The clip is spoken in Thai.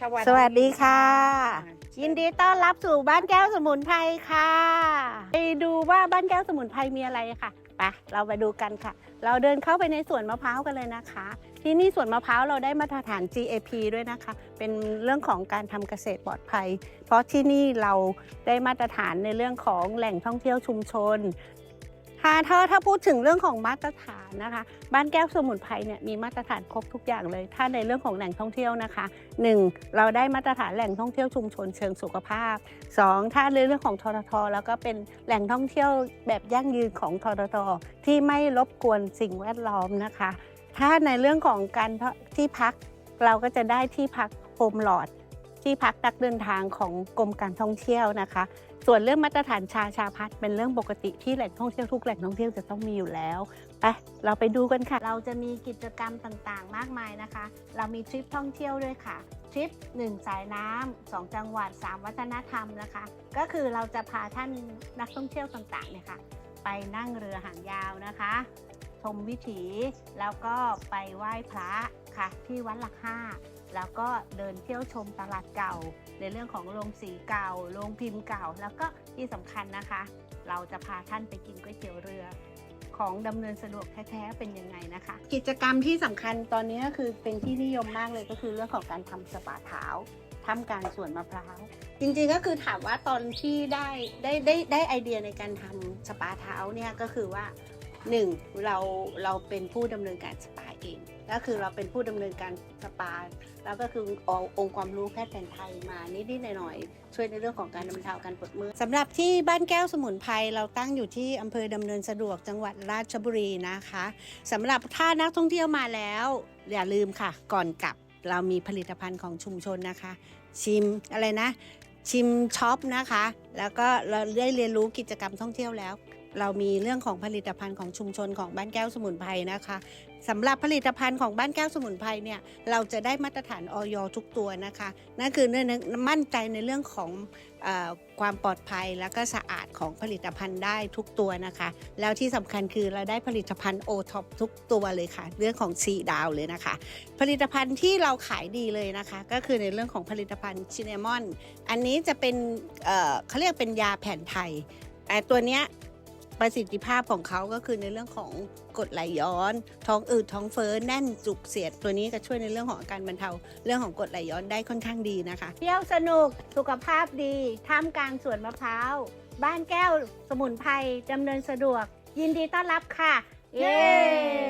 สวัสดีค่ะ ยินดีต้อนรับสู่บ้านแก้วสมุนไพรค่ะ ไปดูว่าบ้านแก้วสมุนไพรมีอะไรค่ะไปเราไปดูกันค่ะ เราเดินเข้าไปในสวนมะพร้าวกันเลยนะคะ ที่นี่สวนมะพร้าวเราได้มาตรฐาน GAP ด้วยนะคะ เป็นเรื่องของการทำเกษตรปลอดภัย เพราะที่นี่เราได้มาตรฐานในเรื่องของแหล่งท่องเที่ยวชุมชน ถ้าถ้าถ้าพูดถึงเรื่องของมาตรฐานนะคะ บ้านแก้วสมุนไพรเนี่ยมีมาตรฐานครบทุกอย่างเลย ถ้าในเรื่องของแหล่งท่องเที่ยวนะคะ 1. เราได้มาตรฐานแหล่งท่องเที่ยวชุมชนเชิงสุขภาพ 2. ถ้าในเรื่องของทททแล้วก็เป็นแหล่งท่องเที่ยวแบบยั่งยืนของทททที่ไม่รบกวนสิ่งแวดล้อมนะคะ ถ้าในเรื่องของการที่พักเราก็จะได้ที่พักโฮมลอด ที่พักนักเดินทางของกรมการท่องเที่ยวนะคะ ส่วนเรื่องมาตรฐานชาชาพัฒน์เป็นเรื่องปกติที่แหล่งท่องเที่ยวทุกแหล่งท่องเที่ยวจะต้องมีอยู่แล้วไปเราไปดูกันค่ะ เราจะมีกิจกรรมต่างๆ มากมายนะคะ เรามีทริปท่องเที่ยวด้วยค่ะทริป1 สายน้ำสองจังหวัด 3 วัฒนธรรมนะคะ ก็คือเราจะพาท่านนักท่องเที่ยวต่างๆเนี่ยค่ะไปนั่งเรือหางยาวนะคะ มวิถี แล้วก็ไปไหว้พระค่ะที่วัดหลักห้าแล้วก็เดินเที่ยวชมตลาดเก่า ในเรื่องของโรงสีเก่าโรงพิมพ์เก่า แล้วก็ที่สำคัญนะคะ เราจะพาท่านไปกินก๋วยเตี๋ยวเรือ ของดำเนินสะดวกแท้ๆเป็นยังไงนะคะ กิจกรรมที่สำคัญตอนนี้ก็คือเป็นที่นิยมมากเลยก็คือเรื่องของการทำสปาเท้าทำการสวนมะพร้าวจริงๆก็คือถามว่าตอนที่ได้ได้ได้ได้ไอเดียในการทำสปาเท้าเนี่ยก็คือว่า หนึ่งเราเราเป็นผู้ดำเนินการสปาเอง ก็คือเราเป็นผู้ดำเนินการสปา แล้วก็คือเอาองค์ความรู้แพทย์แผนไทยมานิดๆหน่อยๆช่วยในเรื่องของการบรรเทาการปวดเมื่อยสำหรับที่บ้านแก้วสมุนไพรเราตั้งอยู่ที่อำเภอดำเนินสะดวกจังหวัดราชบุรีนะคะสำหรับถ้านักท่องเที่ยวมาแล้ว อย่าลืมค่ะ ก่อนกลับเรามีผลิตภัณฑ์ของชุมชนนะคะ ชิมอะไรนะ ชิมช็อปนะคะ แล้วก็เราได้เรียนรู้กิจกรรมท่องเที่ยวแล้ว เรามีเรื่องของผลิตภัณฑ์ของชุมชนของบ้านแก้วสมุนไพรนะคะสำหรับผลิตภัณฑ์ของบ้านแก้วสมุนไพรเนี่ยเราจะได้มาตรฐานออยทุกตัวนะคะนั่นคือเนื่องมั่นใจในเรื่องของอความปลอดภัยแล้วก็สะอาดของผลิตภัณฑ์ได้ทุกตัวนะคะ แล้วที่สำคัญคือเราได้ผลิตภัณฑ์โอท็อปทุกตัวเลยค่ะ เรื่องของสีดาวเลยนะคะ ผลิตภัณฑ์ที่เราขายดีเลยนะคะ ก็คือในเรื่องของผลิตภัณฑ์ชินามอน อันนี้จะเป็นเขาเรียกเป็นยาแผนไทยแต่ตัวเนี้ย ประสิทธิภาพของเขาก็คือในเรื่องของกรดไหลย้อน ท้องอืดท้องเฟ้อแน่นจุกเสียด ตัวนี้ก็ช่วยในเรื่องของอาการบรรเทา เรื่องของกรดไหลย้อนได้ค่อนข้างดีนะคะ เที่ยวสนุกสุขภาพดีท่ามกลางสวนมะพร้าวบ้านแก้วสมุนไพรดำเนินสะดวก ยินดีต้อนรับค่ะ เย้